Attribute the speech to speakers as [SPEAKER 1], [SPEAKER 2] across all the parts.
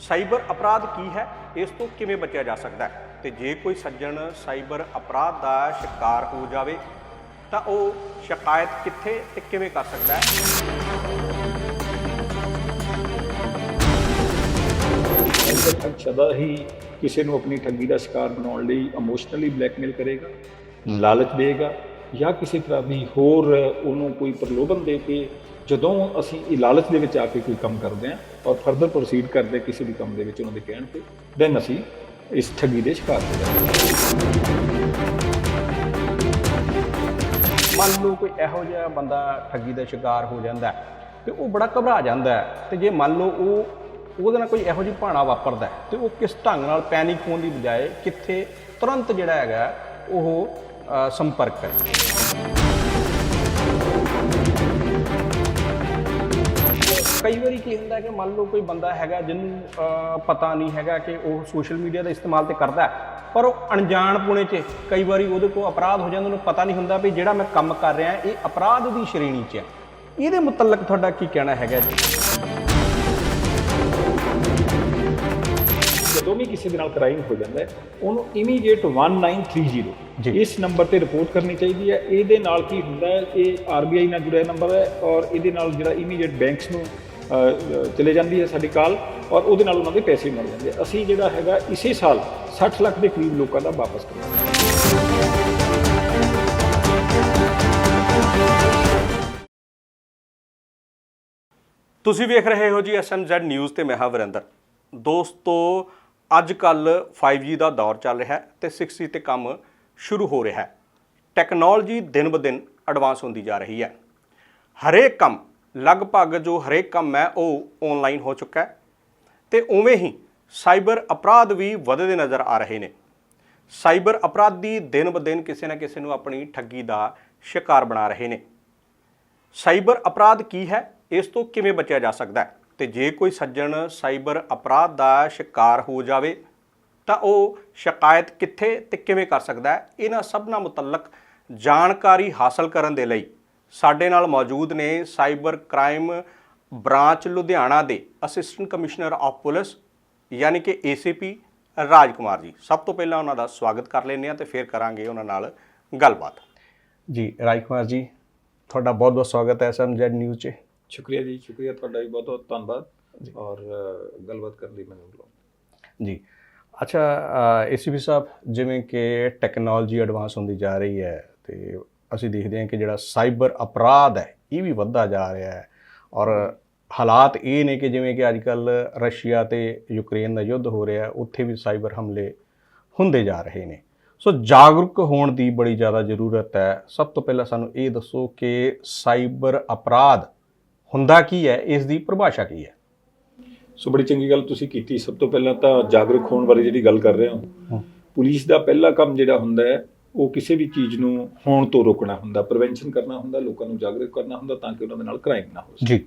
[SPEAKER 1] Cyber ਅਪਰਾਧ ਕੀ ਹੈ, ਇਸ ਤੋਂ ਕਿਵੇਂ ਬਚਿਆ ਜਾ ਸਕਦਾ ਹੈ? ਤੇ ਜੇ ਕੋਈ ਸੱਜਣ ਸਾਈਬਰ ਅਪਰਾਧ ਦਾ ਸ਼ਿਕਾਰ ਹੋ ਜਾਵੇ, ਤਾਂ ਉਹ ਸ਼ਿਕਾਇਤ ਕਿੱਥੇ ਤੇ ਕਿਵੇਂ ਕਰ ਸਕਦਾ ਹੈ?
[SPEAKER 2] ਸਦਾ ਹੀ ਕਿਸੇ ਨੂੰ ਆਪਣੀ ਠੱਗੀ ਦਾ ਸ਼ਿਕਾਰ ਬਣਾਉਣ ਲਈ ਇਮੋਸ਼ਨਲੀ ਬਲੈਕਮੇਲ ਕਰੇਗਾ, ਲਾਲਚ ਦੇਗਾ ਜਾਂ ਕਿਸੇ ਤਰ੍ਹਾਂ ਦੀ ਹੋਰ ਉਹਨੂੰ ਕੋਈ ਪ੍ਰਲੋਭਨ ਦੇ ਕੇ ਜਦੋਂ ਅਸੀਂ ਇਹ ਲਾਲਚ ਦੇ ਵਿੱਚ ਆ ਕੇ ਕੋਈ ਕੰਮ ਕਰਦੇ ਹਾਂ ਔਰ ਫਰਦਰ ਪ੍ਰੋਸੀਡ ਕਰਦੇ ਕਿਸੇ ਵੀ ਕੰਮ ਦੇ ਵਿੱਚ ਉਹਨਾਂ ਦੇ ਕਹਿਣ ਤੇ ਦੈਨ ਅਸੀਂ ਇਸ ਠੱਗੀ ਦੇ ਸ਼ਿਕਾਰ ਹੋ ਜਾਂਦੇ
[SPEAKER 1] ਮੰਨ ਲਓ ਕੋਈ ਇਹੋ ਜਿਹਾ ਬੰਦਾ ਠੱਗੀ ਦਾ ਸ਼ਿਕਾਰ ਹੋ ਜਾਂਦਾ ਹੈ ਤੇ ਉਹ ਬੜਾ ਘਬਰਾ ਜਾਂਦਾ ਹੈ ਤੇ ਜੇ ਮੰਨ ਲਓ ਉਹ, ਉਹਦੇ ਨਾਲ ਕੋਈ ਇਹੋ ਜਿਹੀ ਭਾਣਾ ਵਾਪਰਦਾ ਹੈ ਤੇ ਉਹ ਕਿਸ ਢੰਗ ਨਾਲ ਪੈਨਿਕ ਹੋਣ ਦੀ ਬਜਾਏ ਕਿੱਥੇ ਤੁਰੰਤ ਜਿਹੜਾ ਹੈਗਾ ਉਹ ਸੰਪਰਕ ਕਰੇ। ਕਈ ਵਾਰੀ ਕੀ ਹੁੰਦਾ ਹੈ ਕਿ ਮੰਨ ਲਓ ਕੋਈ ਬੰਦਾ ਹੈਗਾ ਜਿਹਨੂੰ ਪਤਾ ਨਹੀਂ ਹੈਗਾ ਕਿ ਉਹ ਸੋਸ਼ਲ ਮੀਡੀਆ ਦਾ ਇਸਤੇਮਾਲ ਤੇ ਕਰਦਾ ਹੈ ਪਰ ਉਹ ਅਣਜਾਣ ਪੁਣੇ 'ਚ ਕਈ ਵਾਰੀ ਉਹਦੇ ਕੋਲ ਅਪਰਾਧ ਹੋ ਜਾਂਦਾ ਉਹਨੂੰ ਪਤਾ ਨਹੀਂ ਹੁੰਦਾ ਵੀ ਜਿਹੜਾ ਮੈਂ ਕੰਮ ਕਰ ਰਿਹਾ ਇਹ ਅਪਰਾਧ ਦੀ ਸ਼੍ਰੇਣੀ 'ਚ ਹੈ। ਇਹਦੇ ਮੁਤਲਕ ਤੁਹਾਡਾ ਕੀ ਕਹਿਣਾ ਹੈਗਾ ਜੀ?
[SPEAKER 2] ਜਦੋਂ ਵੀ ਕਿਸੇ ਦੇ ਨਾਲ ਕ੍ਰਾਈਮ ਹੋ ਜਾਂਦਾ ਹੈ ਉਹਨੂੰ ਇਮੀਡੀਏਟ 1930 ਇਸ ਨੰਬਰ ਤੇ ਰਿਪੋਰਟ ਕਰਨੀ ਚਾਹੀਦੀ ਹੈ। ਇਹਦੇ ਨਾਲ ਕੀ ਹੁੰਦਾ ਹੈ ਇਹ ਆਰਬੀਆਈ ਨਾਲ ਜੁੜਿਆ ਨੰਬਰ ਹੈ ਔਰ ਇਹਦੇ ਨਾਲ ਜਿਹੜਾ ਇਮੀਡੀਏਟ ਬੈਂਕਸ ਨੂੰ ਚਲੇ ਜਾਂਦੀ ਹੈ ਸਾਡੀ ਕਾਲ ਔਰ ਉਹਦੇ ਨਾਲ ਉਹਨਾਂ ਦੇ ਪੈਸੇ ਮਿਲ ਜਾਂਦੇ ਅਸੀਂ ਜਿਹੜਾ ਹੈਗਾ ਇਸੇ ਸਾਲ 60 ਲੱਖ ਦੇ ਕਰੀਬ ਲੋਕਾਂ ਦਾ ਵਾਪਸ ਕਰਾਂਗੇ
[SPEAKER 1] ਤੁਸੀਂ ਵੇਖ ਰਹੇ ਹੋ ਜੀ ਐਸਐਮਜ਼ੈਡ ਨਿਊਜ਼ ਤੇ ਮੈਂ ਹਾਂ ਵਰਿੰਦਰ। ਦੋਸਤੋ ਅੱਜ ਕੱਲ 5G ਦਾ ਦੌਰ ਚੱਲ ਰਿਹਾ ਹੈ ਤੇ 6G ਤੇ ਕੰਮ ਸ਼ੁਰੂ ਹੋ ਰਿਹਾ ਹੈ। ਟੈਕਨੋਲੋਜੀ ਦਿਨ ਬ ਦਿਨ ਐਡਵਾਂਸ ਹੁੰਦੀ ਜਾ ਰਹੀ ਹੈ। ਹਰੇਕ ਕੰਮ ਲਗਭਗ ਜੋ ਹਰੇਕ ਕੰਮ ਹੈ, ਉਹ ਆਨਲਾਈਨ ਹੋ ਚੁੱਕਾ ਹੈ ਤੇ ਉਵੇਂ ਹੀ ਸਾਈਬਰ ਅਪਰਾਧ ਵੀ ਵਧਦੇ ਨਜ਼ਰ ਆ ਰਹੇ ਨੇ। ਸਾਈਬਰ ਅਪਰਾਧੀ ਦਿਨ ਬ ਦਿਨ ਕਿਸੇ ਨਾ ਕਿਸੇ ਨੂੰ ਆਪਣੀ ਠੱਗੀ ਦਾ ਸ਼ਿਕਾਰ ਬਣਾ ਰਹੇ ਨੇ। ਸਾਈਬਰ ਅਪਰਾਧ ਕੀ ਹੈ, ਇਸ ਤੋਂ ਕਿਵੇਂ ਬਚਿਆ ਜਾ ਸਕਦਾ ਹੈ? ਤੇ ਜੇ ਕੋਈ ਸੱਜਣ ਸਾਈਬਰ ਅਪਰਾਧ ਦਾ ਸ਼ਿਕਾਰ ਹੋ ਜਾਵੇ, ਤਾਂ ਉਹ ਸ਼ਿਕਾਇਤ ਕਿੱਥੇ ਤੇ ਕਿਵੇਂ ਕਰ ਸਕਦਾ ਹੈ? ਇਹਨਾਂ ਸਭਨਾਂ ਮੁਤਲਕ ਜਾਣਕਾਰੀ ਹਾਸਲ ਕਰਨ ਦੇ ਲਈ ਸਾਡੇ ਨਾਲ ਮੌਜੂਦ ਨੇ ਸਾਈਬਰ ਕ੍ਰਾਈਮ ਬ੍ਰਾਂਚ ਲੁਧਿਆਣਾ ਦੇ ਅਸਿਸਟੈਂਟ ਕਮਿਸ਼ਨਰ ਆਫ ਪੁਲਿਸ ਯਾਨੀ ਕਿ ਏਸੀਪੀ ਰਾਜ ਕੁਮਾਰ ਜੀ। ਸਭ ਤੋਂ ਪਹਿਲਾਂ ਉਹਨਾਂ ਦਾ ਸਵਾਗਤ ਕਰ ਲੈਂਦੇ ਹਾਂ ਤੇ ਫਿਰ ਕਰਾਂਗੇ ਉਹਨਾਂ ਨਾਲ ਗੱਲਬਾਤ। ਜੀ ਰਾਜ ਕੁਮਾਰ ਜੀ ਤੁਹਾਡਾ ਬਹੁਤ ਬਹੁਤ ਸਵਾਗਤ ਹੈ ਐਸਐਮਜ਼ੈਡ ਨਿਊਜ਼ 'ਚ।
[SPEAKER 2] ਸ਼ੁਕਰੀਆ ਜੀ ਸ਼ੁਕਰੀਆ ਤੁਹਾਡਾ ਵੀ ਬਹੁਤ ਬਹੁਤ ਧੰਨਵਾਦ ਔਰ ਗੱਲਬਾਤ ਕਰਨ ਲਈ ਮੈਨੂੰ ਬੁਲਾਉਣ।
[SPEAKER 1] ਜੀ ਅੱਛਾ ਏਸੀਪੀ ਸਾਹਿਬ ਜਿਵੇਂ ਕਿ ਟੈਕਨੋਲੋਜੀ ਐਡਵਾਂਸ ਹੁੰਦੀ ਜਾ ਰਹੀ ਹੈ ਤੇ ਅਸੀਂ ਦੇਖਦੇ ਹਾਂ ਕਿ ਜਿਹੜਾ ਸਾਈਬਰ ਅਪਰਾਧ ਹੈ ਇਹ ਵੀ ਵੱਧਦਾ ਜਾ ਰਿਹਾ ਹੈ। ਔਰ ਹਾਲਾਤ ਇਹ ਨੇ ਕਿ ਜਿਵੇਂ ਕਿ ਅੱਜਕੱਲ ਰਸ਼ੀਆ ਤੇ ਯੂਕਰੇਨ ਦਾ ਯੁੱਧ ਹੋ ਰਿਹਾ ਹੈ ਉੱਥੇ ਵੀ ਸਾਈਬਰ ਹਮਲੇ ਹੁੰਦੇ ਜਾ ਰਹੇ ਨੇ। ਸੋ ਜਾਗਰੂਕ ਹੋਣ ਦੀ ਬੜੀ ਜ਼ਿਆਦਾ ਜ਼ਰੂਰਤ ਹੈ। ਸਭ ਤੋਂ ਪਹਿਲਾਂ ਸਾਨੂੰ ਇਹ ਦੱਸੋ ਕਿ ਸਾਈਬਰ ਅਪਰਾਧ ਹੁੰਦਾ ਕੀ ਹੈ ਇਸ ਦੀ ਪਰਿਭਾਸ਼ਾ ਕੀ ਹੈ?
[SPEAKER 2] ਸੋ ਬੜੀ ਚੰਗੀ ਗੱਲ ਤੁਸੀਂ ਕੀਤੀ। ਸਭ ਤੋਂ ਪਹਿਲਾਂ ਤਾਂ ਜਾਗਰੂਕ ਹੋਣ ਬਾਰੇ ਜਿਹੜੀ ਗੱਲ ਕਰ ਰਹੇ ਹੋ। ਪੁਲਿਸ ਦਾ ਪਹਿਲਾ ਕੰਮ ਜਿਹੜਾ ਹੁੰਦਾ ਹੈ ਉਹ ਕਿਸੇ ਵੀ ਚੀਜ਼ ਨੂੰ ਹੋਣ ਤੋਂ ਰੋਕਣਾ ਹੁੰਦਾ ਪ੍ਰੀਵੈਂਸ਼ਨ ਕਰਨਾ ਹੁੰਦਾ ਲੋਕਾਂ ਨੂੰ ਜਾਗਰੂਕ ਕਰਨਾ ਹੁੰਦਾ ਤਾਂ ਕਿ ਉਹਨਾਂ ਦੇ ਨਾਲ ਕ੍ਰਾਈਮ ਨਾ ਹੋ ਸਕੇ।
[SPEAKER 1] ਜੀ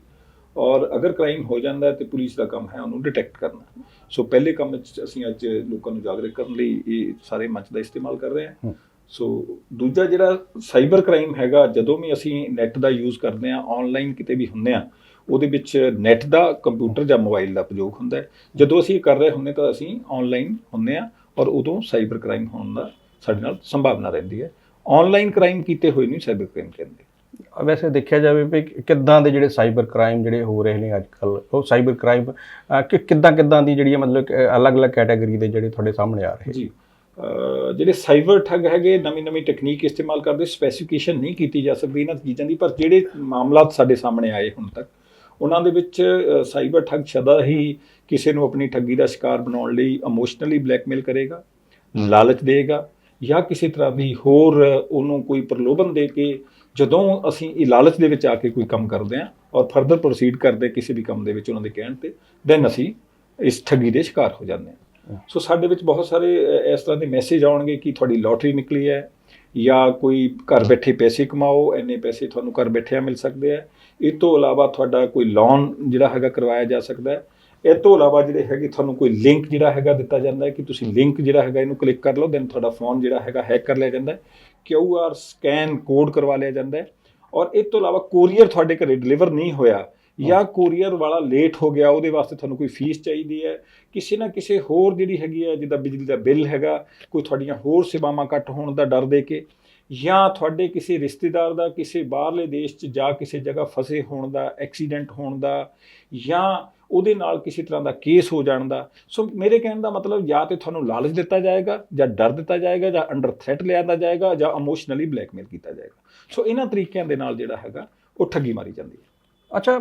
[SPEAKER 2] ਔਰ ਅਗਰ ਕ੍ਰਾਈਮ ਹੋ ਜਾਂਦਾ ਹੈ ਤੇ ਪੁਲਿਸ ਦਾ ਕੰਮ ਹੈ ਉਹਨੂੰ ਡਿਟੈਕਟ ਕਰਨਾ। ਸੋ ਪਹਿਲੇ ਕੰਮ ਵਿੱਚ ਅਸੀਂ ਅੱਜ ਲੋਕਾਂ ਨੂੰ ਜਾਗਰੂਕ ਕਰਨ ਲਈ ਇਹ ਸਾਰੇ ਮੰਚ ਦਾ ਇਸਤੇਮਾਲ ਕਰ ਰਹੇ ਹਾਂ। ਸੋ ਦੂਜਾ ਜਿਹੜਾ ਸਾਈਬਰ ਕ੍ਰਾਈਮ ਹੈਗਾ ਜਦੋਂ ਵੀ ਅਸੀਂ ਨੈਟ ਦਾ ਯੂਜ਼ ਕਰਦੇ ਹਾਂ ਆਨਲਾਈਨ ਕਿਤੇ ਵੀ ਹੁੰਦੇ ਆ ਉਹਦੇ ਵਿੱਚ ਨੈਟ ਦਾ ਕੰਪਿਊਟਰ ਜਾਂ ਮੋਬਾਈਲ ਦਾ ਉਪਯੋਗ ਹੁੰਦਾ ਹੈ। ਜਦੋਂ ਅਸੀਂ ਇਹ ਕਰ ਰਹੇ ਹੁੰਦੇ ਤਾਂ ਅਸੀਂ ਆਨਲਾਈਨ ਹੁੰਦੇ ਆ ਔਰ ਉਦੋਂ ਸਾਈਬਰ ਕ੍ਰਾਈਮ ਹੋਣ ਦਾ ਸਾਡੇ ਨਾਲ ਸੰਭਾਵਨਾ ਰਹਿੰਦੀ ਹੈ। ਆਨਲਾਈਨ ਕ੍ਰਾਈਮ ਕੀਤੇ ਹੋਏ ਨਹੀਂ ਸਾਈਬਰ ਕ੍ਰਾਈਮ ਕਹਿੰਦੇ।
[SPEAKER 1] ਵੈਸੇ ਦੇਖਿਆ ਜਾਵੇ ਵੀ ਕਿੱਦਾਂ ਦੇ ਜਿਹੜੇ ਸਾਈਬਰ ਕ੍ਰਾਈਮ ਜਿਹੜੇ ਹੋ ਰਹੇ ਨੇ ਅੱਜ ਕੱਲ ਉਹ ਸਾਈਬਰ ਕ੍ਰਾਈਮ ਕਿ ਕਿੱਦਾਂ ਕਿੱਦਾਂ ਦੀ ਜਿਹੜੀ ਹੈ ਮਤਲਬ ਅਲੱਗ-ਅਲੱਗ ਕੈਟਾਗਰੀ ਦੇ ਜਿਹੜੇ ਤੁਹਾਡੇ ਸਾਹਮਣੇ ਆ ਰਹੇ
[SPEAKER 2] ਜੀ ਜਿਹੜੇ ਸਾਈਬਰ ਠੱਗ ਹੈਗੇ ਨਵੀਂ ਨਵੀਂ ਟੈਕਨੀਕ ਇਸਤੇਮਾਲ ਕਰਦੇ ਸਪੈਸੀਫਿਕੇਸ਼ਨ ਨਹੀਂ ਕੀਤੀ ਜਾ ਸਕਦੀ ਇਹਨਾਂ ਚੀਜ਼ਾਂ ਦੀ ਪਰ ਜਿਹੜੇ ਮਾਮਲਾਤ ਸਾਡੇ ਸਾਹਮਣੇ ਆਏ ਹੁਣ ਤੱਕ ਉਹਨਾਂ ਦੇ ਵਿੱਚ ਸਾਈਬਰ ਠੱਗ ਸਦਾ ਹੀ ਕਿਸੇ ਨੂੰ ਆਪਣੀ ਠੱਗੀ ਦਾ ਸ਼ਿਕਾਰ ਬਣਾਉਣ ਲਈ ਇਮੋਸ਼ਨਲੀ ਬਲੈਕਮੇਲ ਕਰੇਗਾ ਲਾਲਚ ਦੇਗਾ ਜਾਂ ਕਿਸੇ ਤਰ੍ਹਾਂ ਦੀ ਹੋਰ ਉਹਨੂੰ ਕੋਈ ਪ੍ਰਲੋਭਨ ਦੇ ਕੇ ਜਦੋਂ ਅਸੀਂ ਇਹ ਲਾਲਚ ਦੇ ਵਿੱਚ ਆ ਕੇ ਕੋਈ ਕੰਮ ਕਰਦੇ ਹਾਂ ਔਰ ਫਰਦਰ ਪ੍ਰੋਸੀਡ ਕਰਦੇ ਕਿਸੇ ਵੀ ਕੰਮ ਦੇ ਵਿੱਚ ਉਹਨਾਂ ਦੇ ਕਹਿਣ ਤੇ ਦੈਨ ਅਸੀਂ ਇਸ ਠੱਗੀ ਦੇ ਸ਼ਿਕਾਰ ਹੋ ਜਾਂਦੇ ਹਾਂ। ਸੋ ਸਾਡੇ ਵਿੱਚ ਬਹੁਤ ਸਾਰੇ ਇਸ ਤਰ੍ਹਾਂ ਦੇ ਮੈਸੇਜ ਆਉਣਗੇ ਕਿ ਤੁਹਾਡੀ ਲੋਟਰੀ ਨਿਕਲੀ ਹੈ ਜਾਂ ਕੋਈ ਘਰ ਬੈਠੇ ਪੈਸੇ ਕਮਾਓ ਇੰਨੇ ਪੈਸੇ ਤੁਹਾਨੂੰ ਘਰ ਬੈਠਿਆਂ ਮਿਲ ਸਕਦੇ ਆ ਇਹ ਤੋਂ ਇਲਾਵਾ ਤੁਹਾਡਾ ਕੋਈ ਲੋਨ ਜਿਹੜਾ ਹੈਗਾ ਕਰਵਾਇਆ ਜਾ ਸਕਦਾ ਹੈ। ਇਹ ਤੋਂ ਇਲਾਵਾ ਜਿਹੜੇ ਹੈਗੇ ਤੁਹਾਨੂੰ ਕੋਈ ਲਿੰਕ ਜਿਹੜਾ ਹੈਗਾ ਦਿੱਤਾ ਜਾਂਦਾ ਹੈ ਕਿ ਤੁਸੀਂ ਲਿੰਕ ਜਿਹੜਾ ਹੈਗਾ ਇਹਨੂੰ ਕਲਿੱਕ ਕਰ ਲਓ ਦੈਨ ਤੁਹਾਡਾ ਫੋਨ ਜਿਹੜਾ ਹੈਗਾ ਹੈਕ ਕਰ ਲਿਆ ਜਾਂਦਾ ਹੈ ਕਿਊ ਆਰ ਸਕੈਨ ਕੋਡ ਕਰਵਾ ਲਿਆ ਜਾਂਦਾ ਹੈ ਔਰ ਇਹ ਤੋਂ ਇਲਾਵਾ ਕੋਰੀਅਰ ਤੁਹਾਡੇ ਘਰੇ ਡਿਲੀਵਰ ਨਹੀਂ ਹੋਇਆ ਜਾਂ ਕੋਰੀਅਰ ਵਾਲਾ ਲੇਟ ਹੋ ਗਿਆ ਉਹਦੇ ਵਾਸਤੇ ਤੁਹਾਨੂੰ ਕੋਈ ਫੀਸ ਚਾਹੀਦੀ ਹੈ ਕਿਸੇ ਨਾ ਕਿਸੇ ਹੋਰ ਜਿਹੜੀ ਹੈਗੀ ਹੈ ਜਿੱਦਾਂ ਬਿਜਲੀ ਦਾ ਬਿੱਲ ਹੈਗਾ ਕੋਈ ਤੁਹਾਡੀਆਂ ਹੋਰ ਸੇਵਾਵਾਂ ਕੱਟ ਹੋਣ ਦਾ ਡਰ ਦੇ ਕੇ ਜਾਂ ਤੁਹਾਡੇ ਕਿਸੇ ਰਿਸ਼ਤੇਦਾਰ ਦਾ ਕਿਸੇ ਬਾਹਰਲੇ ਦੇਸ਼ 'ਚ ਜਾ ਕਿਸੇ ਜਗ੍ਹਾ ਫਸੇ ਹੋਣ ਦਾ ਐਕਸੀਡੈਂਟ ਹੋਣ ਦਾ ਜਾਂ ਉਹਦੇ ਨਾਲ ਕਿਸੇ ਤਰ੍ਹਾਂ ਦਾ ਕੇਸ ਹੋ ਜਾਣ ਦਾ। ਸੋ ਮੇਰੇ ਕਹਿਣ ਦਾ ਮਤਲਬ ਜਾਂ ਤੇ ਤੁਹਾਨੂੰ ਲਾਲਚ ਦਿੱਤਾ ਜਾਏਗਾ, ਜਾਂ ਡਰ ਦਿੱਤਾ ਜਾਏਗਾ, ਜਾਂ ਅੰਡਰ ਥ੍ਰੈਟ ਲਿਆਦਾ ਜਾਏਗਾ, ਜਾਂ ਇਮੋਸ਼ਨਲੀ ਬਲੈਕਮੇਲ ਕੀਤਾ ਜਾਏਗਾ। ਸੋ ਇਹਨਾਂ ਤਰੀਕਿਆਂ ਦੇ ਨਾਲ ਜਿਹੜਾ ਹੈਗਾ, ਉਹ ਠੱਗੀ ਮਾਰੀ ਜਾਂਦੀ ਹੈ।
[SPEAKER 1] ਅੱਛਾ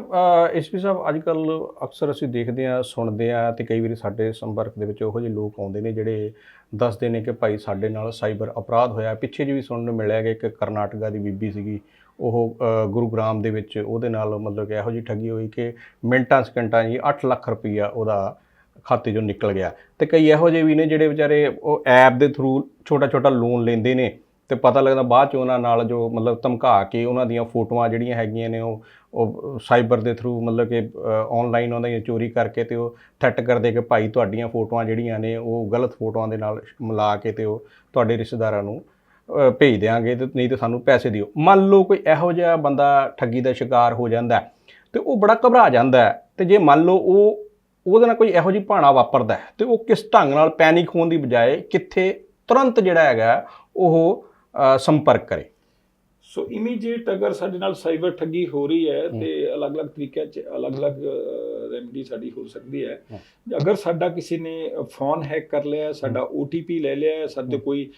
[SPEAKER 1] ਐਸਪੀ ਸਾਹਿਬ ਅੱਜ ਕੱਲ ਅਕਸਰ ਅਸੀਂ ਦੇਖਦੇ ਆ ਸੁਣਦੇ ਆ ਤੇ ਕਈ ਵਾਰੀ ਸਾਡੇ ਸੰਪਰਕ ਦੇ ਵਿੱਚ ਉਹੋ ਜਿਹੇ ਲੋਕ ਆਉਂਦੇ ਨੇ ਜਿਹੜੇ ਦੱਸਦੇ ਨੇ ਕਿ ਭਾਈ ਸਾਡੇ ਨਾਲ ਸਾਈਬਰ ਅਪਰਾਧ ਹੋਇਆ। ਪਿੱਛੇ ਜਿਹੇ ਵੀ ਸੁਣਨ ਨੂੰ ਮਿਲਿਆ ਕਿ ਇੱਕ ਕਰਨਾਟਕਾ ਦੀ ਬੀਬੀ ਸੀਗੀ ਉਹ ਗੁਰੂ ਗ੍ਰਾਮ ਦੇ ਵਿੱਚ ਉਹਦੇ ਨਾਲ ਮਤਲਬ ਕਿ ਇਹੋ ਜਿਹੀ ਠੱਗੀ ਹੋਈ ਕਿ ਮਿੰਟਾਂ ਸਕਿੰਟਾਂ ਜੀ 8 ਲੱਖ ਰੁਪਈਆ ਉਹਦਾ ਖਾਤੇ ਚੋਂ ਨਿਕਲ ਗਿਆ। ਤੇ ਕਈ ਇਹੋ ਜਿਹੇ ਵੀ ਨੇ ਜਿਹੜੇ ਵਿਚਾਰੇ ਉਹ ਐਪ ਦੇ ਥਰੂ ਛੋਟਾ ਛੋਟਾ ਲੋਨ ਲੈਂਦੇ ਨੇ ਤੇ ਪਤਾ ਲੱਗਦਾ ਬਾਅਦ ਚ ਉਹਨਾਂ ਨਾਲ ਜੋ ਮਤਲਬ ਧਮਕਾ ਕੇ ਉਹਨਾਂ ਦੀਆਂ ਫੋਟੋਆਂ ਜਿਹੜੀਆਂ ਹੈਗੀਆਂ ਨੇ ਉਹ ਉਹ ਸਾਈਬਰ ਦੇ ਥਰੂ ਮਤਲਬ ਕਿ ਆਨਲਾਈਨ ਉਹਨਾਂ ਦੀਆਂ ਚੋਰੀ ਕਰਕੇ ਤੇ ਉਹ ਥ੍ਰੈਟ ਕਰਦੇ ਕਿ ਭਾਈ ਤੁਹਾਡੀਆਂ ਫੋਟੋਆਂ ਜਿਹੜੀਆਂ ਨੇ ਉਹ ਗਲਤ ਫੋਟੋਆਂ ਦੇ ਨਾਲ ਮਿਲਾ ਕੇ ਤੇ ਉਹ ਤੁਹਾਡੇ ਰਿਸ਼ਤੇਦਾਰਾਂ ਨੂੰ ਭੇਜ ਦਿਆਂਗੇ ਤੇ ਨਹੀਂ ਤੇ ਸਾਨੂੰ ਪੈਸੇ ਦਿਓ। ਮੰਨ ਲਓ ਕੋਈ ਇਹੋ ਜਿਹਾ ਬੰਦਾ ਠੱਗੀ ਦਾ ਸ਼ਿਕਾਰ ਹੋ ਜਾਂਦਾ ਹੈ, ਤੇ ਉਹ ਬੜਾ ਘਬਰਾ ਜਾਂਦਾ ਹੈ ਤੇ ਜੇ ਮੰਨ ਲਓ ਉਹ ਉਹਦੇ ਨਾਲ ਕੋਈ ਇਹੋ ਜਿਹੀ ਭਾਣਾ ਵਾਪਰਦਾ ਹੈ, ਤੇ ਉਹ ਕਿਸ ਢੰਗ ਨਾਲ ਪੈਨਿਕ ਹੋਣ ਦੀ ਬਜਾਏ ਕਿੱਥੇ ਤੁਰੰਤ ਜਿਹੜਾ ਹੈਗਾ ਉਹ ਸੰਪਰਕ ਕਰੇ।
[SPEAKER 2] ਸੋ ਇਮੀਡੀਏਟ ਅਗਰ ਸਾਡੇ ਨਾਲ ਸਾਈਬਰ ਠੱਗੀ ਹੋ ਰਹੀ ਹੈ ਤੇ ਅਲੱਗ-ਅਲੱਗ ਤਰੀਕਿਆਂ 'ਚ ਅਲੱਗ-ਅਲੱਗ ਰੈਮਡੀ ਸਾਡੀ ਹੋ ਸਕਦੀ ਹੈ। ਅਗਰ ਸਾਡਾ ਕਿਸੇ ਨੇ ਫੋਨ ਹੈਕ ਕਰ ਲਿਆ ਹੈ, ਸਾਡਾ OTP ਲੈ ਲਿਆ ਹੈ, ਸਾਡੇ ਕੋਈ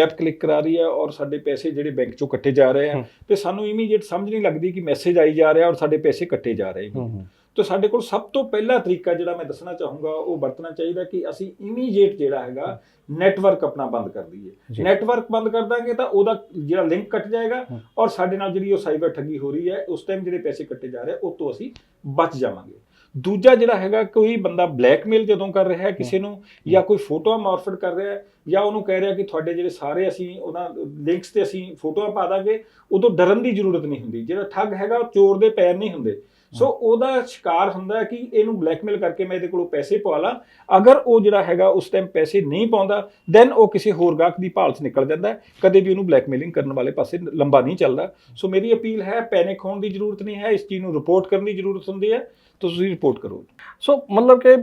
[SPEAKER 2] ਐਪ ਕਲਿੱਕ ਕਰਾ ਰਹੀ ਹੈ ਔਰ ਸਾਡੇ ਪੈਸੇ ਜਿਹੜੇ ਬੈਂਕ 'ਚੋਂ ਕੱਟੇ ਜਾ ਰਹੇ। ਆ ਤੇ ਸਾਨੂੰ ਇਮੀਡੀਏਟ ਸਮਝ ਨਹੀਂ ਲੱਗਦੀ ਕਿ ਮੈਸੇਜ ਆਈ ਜਾ ਰਿਹਾ ਔਰ ਸਾਡੇ ਪੈਸੇ ਕੱਟੇ ਜਾ ਰਹੇ ਨੇ। ਤਾਂ ਸਾਡੇ ਕੋਲ ਸਭ ਤੋਂ ਪਹਿਲਾ ਤਰੀਕਾ ਜਿਹੜਾ ਮੈਂ ਦੱਸਣਾ ਚਾਹੂੰਗਾ ਉਹ ਵਰਤਣਾ ਚਾਹੀਦਾ ਕਿ ਅਸੀਂ ਇਮੀਡੀਏਟ ਜਿਹੜਾ ਹੈਗਾ ਨੈਟਵਰਕ ਆਪਣਾ ਬੰਦ ਕਰ। ਦਈਏ ਨੈਟਵਰਕ ਬੰਦ ਕਰ ਦਾਂਗੇ ਤਾਂ ਉਹਦਾ ਜਿਹੜਾ ਲਿੰਕ ਕੱਟ ਜਾਏਗਾ। ਔਰ ਸਾਡੇ ਨਾਲ ਜਿਹੜੀ ਉਹ ਸਾਈਬਰ ਠੱਗੀ ਹੋ ਰਹੀ ਹੈ ਉਸ ਟਾਈਮ ਜਿਹੜੇ ਪੈਸੇ ਕੱਟੇ ਜਾ ਰਹੇ ਉਹ ਤੋਂ ਅਸੀਂ ਬਚ ਜਾਵਾਂਗੇ ਦੂਜਾ ਜਿਹੜਾ ਹੈਗਾ ਕੋਈ ਬੰਦਾ ਬਲੈਕਮੇਲ ਜਦੋਂ ਕਰ ਰਿਹਾ ਹੈ ਕਿਸੇ ਨੂੰ ਜਾਂ ਕੋਈ ਫੋਟੋਆਂ ਮਾਰਫਟ ਕਰ ਰਿਹਾ ਹੈ ਜਾਂ ਉਹਨੂੰ ਕਹਿ ਰਿਹਾ ਕਿ ਤੁਹਾਡੇ ਜਿਹੜੇ ਸਾਰੇ ਅਸੀਂ ਉਹਨਾਂ ਲਿੰਕਸ ਤੇ ਅਸੀਂ ਫੋਟੋਆਂ ਪਾ ਦਾਂਗੇ ਉਦੋਂ ਡਰਨ ਦੀ ਜ਼ਰੂਰਤ ਨਹੀਂ ਹੁੰਦੀ। ਜਿਹੜਾ ਠੱਗ ਹੈਗਾ ਉਹ ਚੋਰ ਦੇ ਪੈਰ ਨਹੀਂ ਹੁੰਦੇ। ਸੋ ਉਹਦਾ ਸ਼ਿਕਾਰ ਹੁੰਦਾ ਕਿ ਇਹਨੂੰ ਬਲੈਕਮੇਲ ਕਰਕੇ ਮੈਂ ਇਹਦੇ ਕੋਲੋਂ ਪੈਸੇ ਪਵਾ ਲਾਂ। ਅਗਰ ਉਹ ਜਿਹੜਾ ਹੈਗਾ ਉਸ ਟਾਈਮ ਪੈਸੇ ਨਹੀਂ ਪਾਉਂਦਾ ਦੈਨ ਉਹ ਕਿਸੇ ਹੋਰ ਗਾਹਕ ਦੀ ਭਾਲ 'ਚ ਨਿਕਲ ਜਾਂਦਾ ਕਦੇ ਵੀ ਉਹਨੂੰ ਬਲੈਕਮੇਲਿੰਗ ਕਰਨ ਵਾਲੇ ਪਾਸੇ ਲੰਬਾ ਨਹੀਂ ਚੱਲਦਾ। ਸੋ ਮੇਰੀ ਅਪੀਲ ਹੈ ਪੈਨਿਕ ਹੋਣ ਦੀ ਜ਼ਰੂਰਤ ਨਹੀਂ ਹੈ। ਇਸ ਚੀਜ਼ ਨੂੰ ਰਿਪੋਰਟ ਕਰਨ ਦੀ ਜ਼ਰੂਰਤ ਹੁੰਦੀ ਹੈ। ਤੁਸੀਂ ਰਿਪੋਰਟ ਕਰੋ।
[SPEAKER 1] ਸੋ ਮਤਲਬ ਕਿ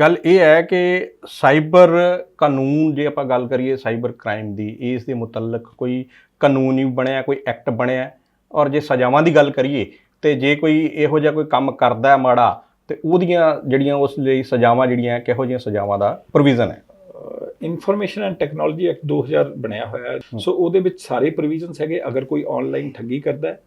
[SPEAKER 1] ਗੱਲ ਇਹ ਹੈ ਕਿ ਸਾਈਬਰ ਕਾਨੂੰਨ ਜੇ ਆਪਾਂ ਗੱਲ ਕਰੀਏ ਸਾਈਬਰ ਕ੍ਰਾਈਮ ਦੀ ਇਸ ਦੇ ਮੁਤਲਕ ਕੋਈ ਕਾਨੂੰਨ ਹੀ ਬਣਿਆ ਕੋਈ ਐਕਟ ਬਣਿਆ। ਔਰ ਜੇ ਸਜ਼ਾਵਾਂ ਦੀ ਗੱਲ ਕਰੀਏ ਤੇ ਜੇ ਕੋਈ ਇਹੋ ਜਿਹਾ ਕੋਈ ਕੰਮ ਕਰਦਾ ਹੈ ਮਾੜਾ ਤੇ ਉਹਦੀਆਂ ਜਿਹੜੀਆਂ ਉਸ ਲਈ ਸਜ਼ਾਵਾਂ ਜਿਹੜੀਆਂ ਕਿਹੋ ਜਿਹੀਆਂ ਸਜ਼ਾਵਾਂ ਦਾ ਪ੍ਰੋਵੀਜ਼ਨ ਹੈ?
[SPEAKER 2] ਇਨਫੋਰਮੇਸ਼ਨ ਐਂਡ ਟੈਕਨੋਲੋਜੀ ਐਕਟ 2000 ਬਣਿਆ ਹੋਇਆ ਹੈ। ਸੋ ਉਹਦੇ ਵਿੱਚ ਸਾਰੇ ਪ੍ਰੋਵੀਜ਼ਨਸ ਹੈਗੇ। ਅਗਰ ਕੋਈ ਆਨਲਾਈਨ ਠੱਗੀ ਕਰਦਾ ਹੈ